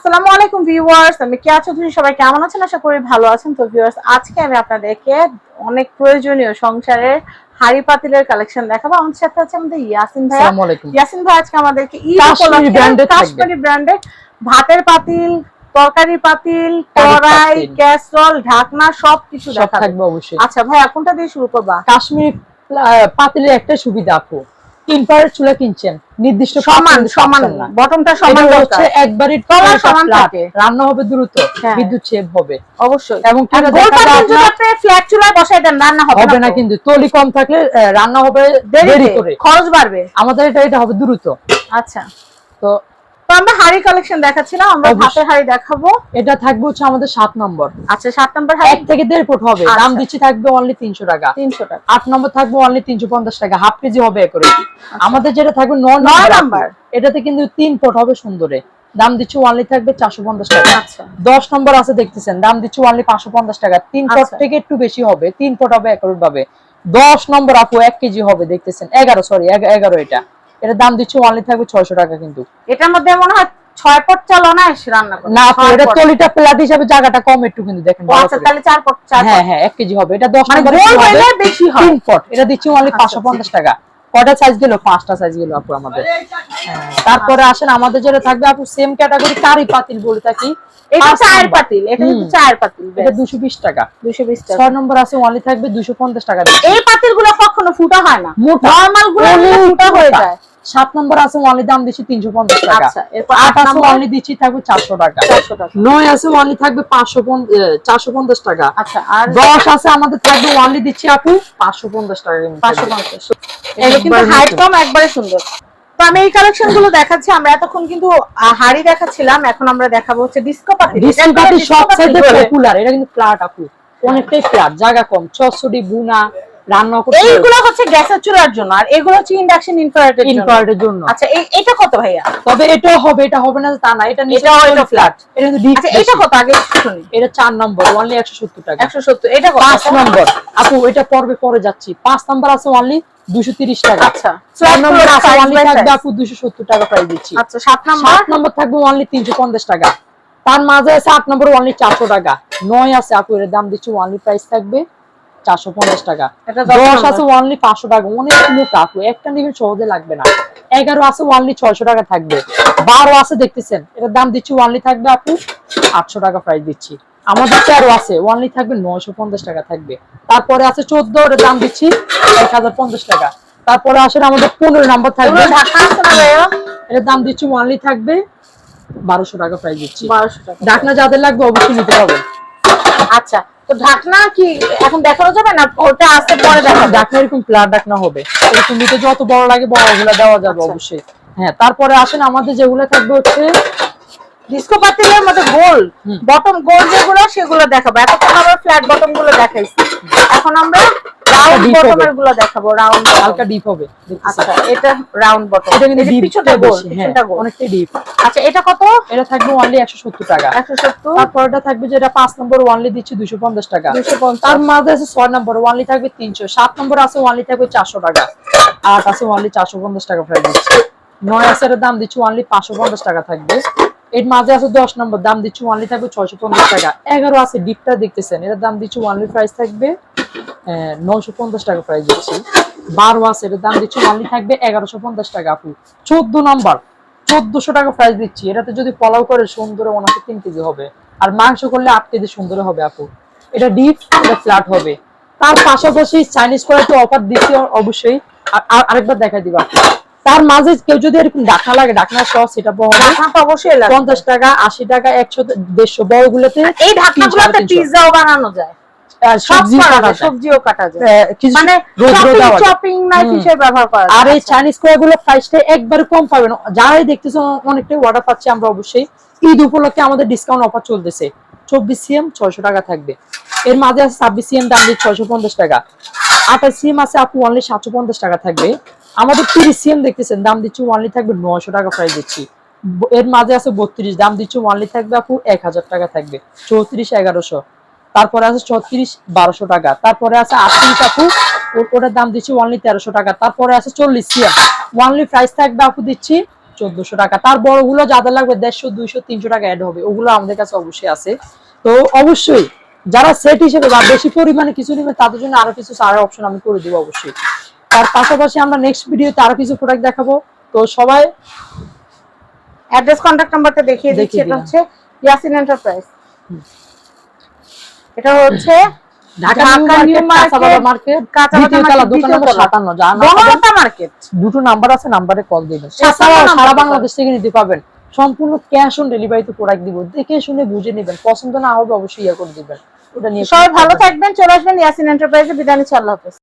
আসসালামু আলাইকুম ভিউয়ার্স আমি কেয়া চৌধুরী সবাই কেমন আছেন? আশা করি ভালো আছেন। তো ভিউয়ার্স আজকে আমি আপনাদেরকে অনেক প্রয়োজনীয় সংসারের হাড়ি পাতিলের কালেকশন দেখাবো। আমাদের সাথে আছে আমাদের ইয়াসিন আলাইকুম। ইয়াসিন ভাই আজকে আমাদেরকে কাশ্মীরি ব্র্যান্ডের ভাতের পাতিল তরকারি পাতিল কড়াই ক্যাসরল ঢাকনা সবকিছু সব দেখাবো। থাকবে অবশ্যই। আচ্ছা ভাইয়া কোনটা দিয়ে শুরু করবা? কাশ্মীরি পাতিলের একটা সুবিধা আপু। তিন পায়ের চুলা কিনছেন। নির্দিষ্ট সমান সমান বটমটা সমান হচ্ছে একবারই তলা সমান থাকে। রান্না হবে দ্রুত হ্যাঁ। বিদ্যুৎ সেভ হবে। অবশ্যই। এবং ফ্ল্যাট চুলায় বসাই দেন রান্না হবে হবে না না কিন্তু তলি কম থাকলে রান্না হবে দেরি করে। খরচ বাড়বে। আমাদের এটা এটা হবে দ্রুত। আচ্ছা। তো তো আমরা হাড়ি কালেকশন দেখাচ্ছিলাম আমরা। হাড়ি দেখাবো। এটা থাকবে হচ্ছে আমাদের নম্বর। আচ্ছা নম্বর হাড়ি? থেকে ফুট হবে। আচ্ছা। দাম দিচ্ছি থাকবে অনলি তিনশো টাকা। তিনশো টাকা। আট নম্বর থাকবে অনলি তিনশো পঞ্চাশ টাকা। হাফ কেজি হবে করে আমাদের যেটা থাকবে আচ্ছা। নম্বর এটাতে কিন্তু ফুট হবে সুন্দরে। দাম দিচ্ছি অনলি থাকবে চারশো পঞ্চাশ টাকা। আচ্ছা। দশ নম্বর আছে দেখতেছেন। দাম দিচ্ছি অনলি পাঁচশো পঞ্চাশ টাকা। তিন ফুট আচ্ছা। থেকে একটু বেশি হবে। তিন ফুট হবে একর ভাবে। দশ নম্বর আপু এক কেজি হবে দেখতেছেন। এগারো সরি এগারো এটা। এটার দাম দিচ্ছি অনলি থাকবে ছয়শো টাকা কিন্তু। এটার মধ্যে মনে হয় ছয় পট চাল অনায়াস রান্না করবে না এটা পট। তলিটা প্লাট হিসাবে জায়গাটা কম একটু কিন্তু দেখেন আচ্ছা তাহলে চার পট চার হ্যাঁ হ্যাঁ এক কেজি হবে। এটা দশ মানে নম্বর গোল হইলে বেশি হয়। তিন ফুট এটা দিচ্ছি অনলি আচ্ছা, পাঁচশো পঞ্চাশ টাকা। কটা সাইজ গেল? পাঁচটা সাইজ গেল আপু আমাদের। হ্যাঁ, তারপরে আসেন আমাদের যেটা থাকবে আপু সেম ক্যাটাগরি কারি পাতিল বলে থাকি। এটা চায়ের পাতিল এটা কিন্তু। চায়ের পাতিল এটা দুশো বিশ টাকা। দুশো বিশ টাকা। ছয় নম্বর আছে অনলি থাকবে দুশো পঞ্চাশ টাকা। এই পাতিলগুলো কখনো ফুটা হয় না। নর্মালগুলো ফুটা হয়ে যায়। সাত নম্বর আছে অনলি দাম দিচ্ছি তিনশো পঞ্চাশ টাকা। আচ্ছা আট আট আছে অনলি দিচ্ছি থাকবে চারশো টাকা। নয় আছে অনলি থাকবে পাঁচশো চারশো পঞ্চাশ টাকা। আচ্ছা আর দশ আছে আমাদের থাকবে অনলি দিচ্ছি আপু পাঁচশো পঞ্চাশ টাকা পাঁচশো পঞ্চাশ। কিন্তু হাইট কম একবারে সুন্দর। তো আমি এই কালেকশনগুলো দেখাচ্ছি আমরা এতক্ষণ কিন্তু হাড়ি দেখাচ্ছিলাম এখন আমরা দেখাবো হচ্ছে ডিস্কো পপুলার এটা কিন্তু ফ্ল্যাট আপু। অনেকটাই ফ্ল্যাট জায়গা কম। চটচটি বুনা রান্না করতে এইগুলো হচ্ছে গ্যাসের চুলার জন্য আর এগুলো হচ্ছে ইন্ডাকশন জন্য। ইনফ্রারেডের জন্য। আচ্ছা এটা কত ভাইয়া? তবে এটা হবে এটা হবে না তা না এটা এটা ফ্ল্যাট এটা কিন্তু আচ্ছা এটা কত? আগে শুনি। এটা চার নম্বর অনলি একশো সত্তর টাকা। একশো সত্তর এটা কত? পাঁচ নম্বর। আপু এটা পর্বে পরে যাচ্ছি। পাঁচ নম্বর আছে অনলি দুশো তিরিশ টাকা। আচ্ছা। ছয় নম্বর আছে অনলি থাকবে আপু দুশো সত্তর টাকা প্রাইস দিচ্ছি। আচ্ছা সাত নাম্বার? সাত নম্বর থাকবে অনলি তিনশো পঞ্চাশ টাকা। তার মাঝে আছে আট নম্বর অনলি চারশো টাকা। নয় আছে আপু এর দাম দিচ্ছি অনলি প্রাইস থাকবে চারশো পঞ্চাশ টাকা। দশ আছে অনলি পাঁচশো টাকা অনেক মোটা আপু একটা নিবেন সহজে লাগবে না। এগারো আছে অনলি ছয়শো টাকা থাকবে। বারো আছে দেখতেছেন এটার দাম দিচ্ছি থাকবে আপু আটশো টাকা প্রাইস দিচ্ছি। আমাদের তেরো আছে থাকবে নয়শো পঞ্চাশ টাকা থাকবে। তারপরে আছে চোদ্দ এটার দাম দিচ্ছি এক হাজার পঞ্চাশ টাকা। তারপরে আসলে আমাদের পনেরো নাম্বার থাকবে। এটার দাম দিচ্ছি অনলি থাকবে বারোশো টাকা প্রাইস দিচ্ছি। বারোশো টাকা। ঢাকনা যাদের লাগবে অবশ্যই নিতে হবে আচ্ছা তো ঢাকনা কি এখন দেখানো যাবে না? ওটা আসতে পরে দেখা ঢাকনা এরকম প্লার ঢাকনা হবে। এরকম নিতে যত বড় লাগে বড়গুলা দেওয়া যাবে আচ্ছা। অবশ্যই। হ্যাঁ তারপরে আসেন আমাদের যেগুলো থাকবে হচ্ছে ডিস্কো পাতিলের মধ্যে গোল। বটম গোল যেগুলো সেগুলো দেখাবো। এতক্ষণ আমরা ফ্ল্যাট বটমগুলো দেখাইছি। এখন আমরা রাউন্ড বটমেরগুলো দেখাবো রাউন্ড হালকা ডিপ হবে। আচ্ছা এটা রাউন্ড বটম এটা কিন্তু পিছনটা গোল হ্যাঁ পিছনটা গোল। অনেকটাই ডিপ আচ্ছা এটা কত? এটা থাকবে অনলি একশো সত্তর টাকা। একশো সত্তর। থাকবে যেটা পাঁচ নম্বর ওয়ানলি দিচ্ছি দুশো পঞ্চাশ টাকা। দুশো পঞ্চাশ। তার মাঝে আছে ছয় নম্বর ওয়ানলি থাকবে তিনশো। সাত নম্বর আছে ওয়ানলি থাকবে চারশো টাকা। আট আছে চারশো পঞ্চাশ টাকা প্রাইস দিচ্ছি। নয় এটার দাম দিচ্ছি পাঁচশো পঞ্চাশ টাকা থাকবে। এর মাঝে আছে দশ নম্বর দাম দিচ্ছি ওয়ানলি থাকবে ছয়শো পঞ্চাশ টাকা। এগারো আছে ডিপটা দেখতেছেন এটার দাম দিচ্ছি ওয়ানলি প্রাইস থাকবে নয়শো পঞ্চাশ টাকা প্রাইস দিচ্ছি। বারো আছে এটার দাম দিচ্ছি থাকবে এগারোশো পঞ্চাশ টাকা আপু। চোদ্দ নাম্বার চোদ্দশো টাকা প্রাইস দিচ্ছি। এটাতে যদি পোলাও করে সুন্দর ওনাকে তিন কেজি হবে। আর মাংস করলে আট কেজি সুন্দর হবে আপু। এটা ডিপ এটা ফ্ল্যাট হবে। তার পাশাপাশি চাইনিজ করে অফার দিচ্ছি অবশ্যই। আর- আর আরেকবার দেখাই দিবা। তার মাঝে কেউ যদি এরকম ডাকনা লাগে ডাকনা সহ সেটা পঞ্চাশ টাকা আশি টাকা একশো দেড়শো বড়গুলোতে এই ঢাকনাগুলোতে পিৎজাও বানানো যায়। সব সবজি করা কাটা যায় যায়। সবজিও কাটা যায়। মানে রোদ রোদ দেওয়া যায়। চপিং নাইফ হিসেবে ব্যবহার করা আর এই। চাইনিজ কড়াইগুলো প্রাইসটা একবারে কম পাবেন যারাই দেখতেছেন অনেকটাই অর্ডার পাচ্ছি আমরা অবশ্যই। ঈদ উপলক্ষে আমাদের ডিসকাউন্ট অফার চলতেছে। চব্বিশ সিএম ছয়শো টাকা থাকবে। এর মাঝে আছে ছাব্বিশ সিএম দাম দিয়ে ছয়শো পঞ্চাশ টাকা। আঠাশ সিএম আছে আপু অনলি সাতশো পঞ্চাশ টাকা থাকবে। আমাদের তিরিশ সিএম দেখতেছেন দাম দিচ্ছি অনলি থাকবে নয়শো টাকা প্রাইস দিচ্ছি। এর মাঝে আছে বত্রিশ দাম দিচ্ছি অনলি থাকবে আপু এক হাজার টাকা থাকবে। চৌত্রিশ এগারোশো। তারপরে আছে ছত্রিশ বারোশো টাকা। তারপরে আছে আটত্রিশ আপু ওটার দাম দিচ্ছি অনলি তেরোশো টাকা। তারপরে আছে চল্লিশ সিএম। ওয়ানলি প্রাইস থাকবে আপু দিচ্ছি চোদ্দশো টাকা। তার বড়গুলো যাদের লাগবে দেড়শো দুইশো তিনশো টাকা অ্যাড হবে। ওগুলো আমাদের কাছে অবশ্যই আছে। তো অবশ্যই যারা সেট হিসেবে বা বেশি পরিমাণে কিছু নেবে তাদের জন্য আরও কিছু সারা অপশন আমি করে দিব অবশ্যই। তার পাশাপাশি আমরা নেক্সট ভিডিওতে আরও কিছু প্রোডাক্ট দেখাবো। তো সবাই অ্যাড্রেস কন্ট্যাক্ট নাম্বারটা দেখিয়ে দিচ্ছি এটা। হচ্ছে ইয়াসিন এন্টারপ্রাইজ এটা হচ্ছে Dhaka Dhaka new new market market market কাঁচাবাজার দ্বিতীয় তলা মার্কেট, দোকান দ্বিতীয় নম্বর তলা। 57 যা না বনলতা মার্কেট। দুটো নাম্বার আছে নাম্বারে কল দিবেন। সারা বাংলাদেশ থেকে নিতে পারবেন। সম্পূর্ণ ক্যাশ অন ডেলিভারিতে প্রোডাক্ট দিব। দেখে শুনে বুঝে নেবেন। পছন্দ না হবে অবশ্যই ইয়ে করে দিবেন। ওটা নিয়ে সবাই ভালো থাকবেন চলে আসবেন ইয়াসিন এন্টারপ্রাইজে বিদায় নিচ্ছি আল্লাহ হাফেজ।